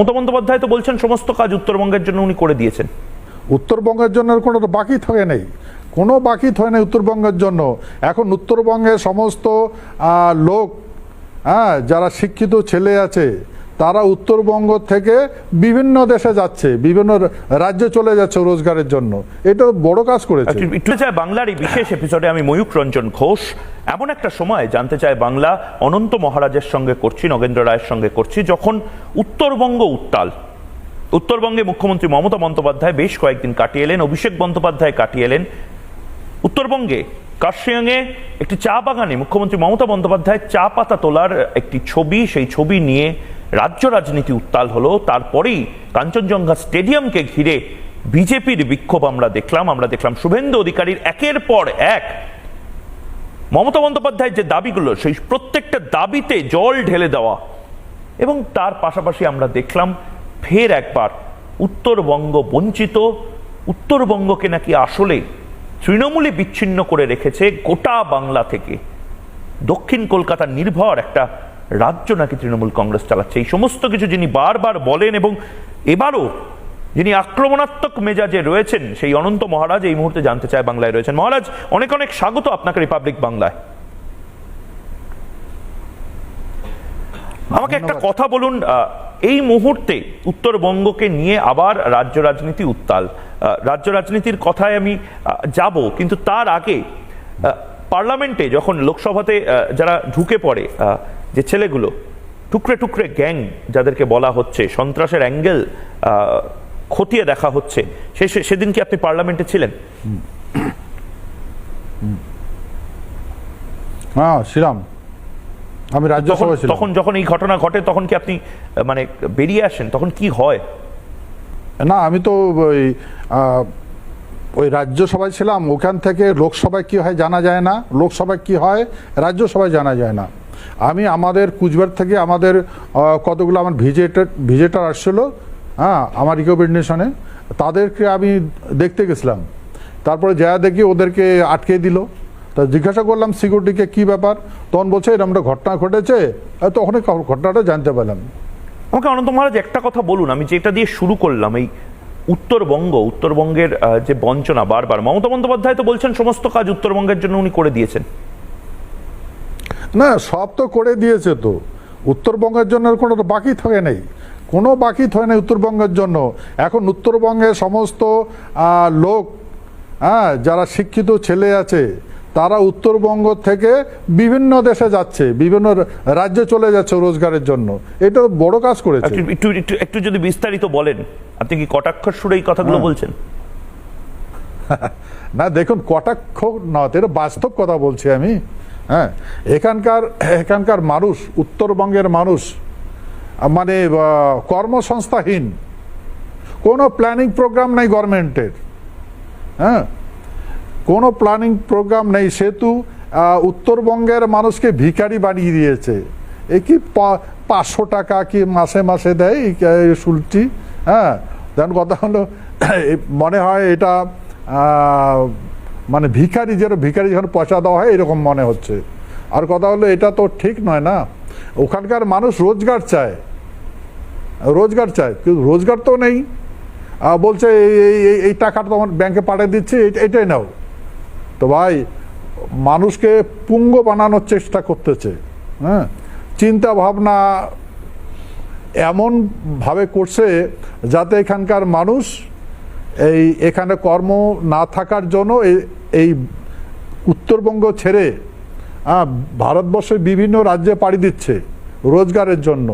মমতা বন্দ্যোপাধ্যায় তো বলছেন সমস্ত কাজ উত্তরবঙ্গের জন্য উনি করে দিয়েছেন। উত্তরবঙ্গের জন্য কোনো বাকি থাকে নেই। কোনো বাকি থাকে নেই উত্তরবঙ্গের জন্য। এখন উত্তরবঙ্গের সমস্ত লোক হ্যাঁ যারা শিক্ষিত ছেলে আছে তারা উত্তরবঙ্গ থেকে বিভিন্ন দেশে যাচ্ছে, বিভিন্ন রাজ্যে চলে যাচ্ছে রোজগারের জন্য। এটা বড় কাজ করেছে। বাংলার এই বিশেষ এপিসোডে আমি ময়ূক রঞ্জন ঘোষ। এমন একটা সময় জানতে চাই বাংলা অনন্ত মহারাজের সঙ্গে করছি, নগেন্দ্র রায়ের সঙ্গে করছি, যখন উত্তরবঙ্গ উত্তাল। উত্তরবঙ্গে মুখ্যমন্ত্রী মমতা বন্দ্যোপাধ্যায় বেশ কয়েকদিন কাটিয়ে এলেন, অভিষেক বন্দ্যোপাধ্যায় কাটিয়ে এলেন। উত্তরবঙ্গে কার্শিয়াংয়ে একটি চা বাগানে মুখ্যমন্ত্রী মমতা বন্দ্যোপাধ্যায় চা পাতা তোলার একটি ছবি, সেই ছবি নিয়ে রাজ্য রাজনীতি উত্তাল হলো, তারপরেই কাঞ্চনজঙ্ঘা স্টেডিয়ামকে ঘিরে বিজেপির বিক্ষোভ আমরা দেখলাম। আমরা দেখলাম শুভেন্দু অধিকারীর একের পর এক। মমতা বন্দ্যোপাধ্যায়ের যে দাবিগুলো, সেই প্রত্যেকটা দাবিতে জল ঢেলে দেওয়া। এবং তার পাশাপাশি আমরা দেখলাম ফের একবার উত্তরবঙ্গ বঞ্চিত। উত্তরবঙ্গকে নাকি আসলে তৃণমূলে বিচ্ছিন্ন করে রেখেছে গোটা বাংলা থেকে। দক্ষিণ কলকাতা নির্ভর একটা রাজ্য নাকি তৃণমূল কংগ্রেস চালাচ্ছে? এই সমস্ত কিছু যিনি বারবার বলেন এবং এবারও যিনি আক্রমণাত্মক মেজাজে রয়েছেন সেই অনন্ত মহারাজ এই মুহূর্তে জানতে চায় বাংলায় রয়েছেন। মহারাজ অনেক অনেক স্বাগত আপনাকে রিপাবলিক বাংলায়। আমাকে একটা কথা বলুন এই মুহূর্তে উত্তরবঙ্গকে নিয়ে আবার রাজ্য রাজনীতি উত্তাল। আহ, রাজ্য রাজনীতির কথায় আমি যাব কিন্তু তার আগে পার্লামেন্টে যখন লোকসভাতে যারা ঢুকে পড়ে আহ, যে ছেলেগুলো টুকরে টুকরে গ্যাং যাদেরকে বলা হচ্ছে সন্ত্রাসের অ্যাঙ্গেল খতিয়ে দেখা হচ্ছে সে সেদিন কি আপনি পার্লামেন্টে ছিলেন? হ্যাঁ শ্রীরাম আমি রাজ্যসভায় ছিলাম। তখন যখন এই ঘটনা ঘটে তখন কি আপনি মানে বেরিয়ে আসেন? তখন কি হয়? না আমি তো ওই ওই রাজ্যসভায় ছিলাম। ওখান থেকে লোকসভায় কি হয় জানা যায় না। লোকসভায় কি হয়? রাজ্যসভায় জানা যায় না। আমি আমাদের কুচবিহার থেকে আমাদের কতগুলো আমার ভিজিটার ভিজিটার আসছিল হ্যাঁ আমার রিকমেন্ডেশনে তাদেরকে আমি দেখতে গেছিলাম। তারপরে যা দেখি ওদেরকে আটকে দিল। তা জিজ্ঞাসা করলাম সিকিউরিটিকে কি ব্যাপার? তখন বলছে, এরকম একটা ঘটনা ঘটেছে। আর তখনই ঘটনাটা জানতে পারলাম। আমাকে অনন্ত মহারাজ একটা কথা বলুন, আমি যেটা দিয়ে শুরু করলাম, এই উত্তরবঙ্গ, উত্তরবঙ্গের যে বঞ্চনা বারবার। মমতা বন্দ্যোপাধ্যায় তো বলছেন, সমস্ত কাজ উত্তরবঙ্গের জন্য উনি করে দিয়েছেন। না সব তো করে দিয়েছে তো। উত্তরবঙ্গের জন্য আর কোনো তো বাকি থাকে নেই। কোনো বাকি থাকে নেই উত্তরবঙ্গের জন্য। এখন উত্তরবঙ্গের সমস্ত লোক হ্যাঁ যারা শিক্ষিত ছেলে আছে তারা উত্তরবঙ্গ থেকে বিভিন্ন দেশে যাচ্ছে বিভিন্ন রাজ্যে চলে যাচ্ছে রোজগারের জন্য। এটা বড় কাজ করেছে। একটু একটু একটু একটু যদি বিস্তারিত বলেন আপনি কি কটাক্ষর সুরে এই কথাগুলো হ্যাঁ। বলছেন? না দেখুন কটাক্ষ না এটা বাস্তব কথা বলছি আমি। হ্যাঁ এখানকার এখানকার মানুষ উত্তরবঙ্গের মানুষ মানে কর্মসংস্থাহীন। কোনো প্ল্যানিং প্রোগ্রাম নেই গভর্নমেন্টের হ্যাঁ কোনো প্ল্যানিং প্রোগ্রাম নেই। সেতু উত্তরবঙ্গের মানুষকে ভিখারি বানিয়ে দিয়েছে। এ কি পাঁচশো টাকা কি মাসে মাসে দেয় এই, হ্যাঁ দেন কথা হলো মনে হয় এটা মানে ভিখারি যেন, ভিখারি যখন পয়সা দেওয়া হয়, এরকম মনে হচ্ছে। আর কথা হলো, এটা তো ঠিক নয় না? ওখানকার মানুষ রোজগার চায়। রোজগার চায়, কিন্তু রোজগার তো নেই। বলছে, এই, এই- এই- টাকাটা তোমার ব্যাংকে পাঠিয়ে দিচ্ছি এইটাই নাও। তো ভাই, মানুষকে পুঙ্গ বানানোর চেষ্টা করতেছে হ্যাঁ? চিন্তা ভাবনা এমনভাবে করছে যাতে এখানকার মানুষ এই এখানে কর্ম না থাকার জন্য এই- উত্তরবঙ্গ ছেড়ে ভারতবর্ষের বিভিন্ন রাজ্যে পাড়ি দিচ্ছে রোজগারের জন্য।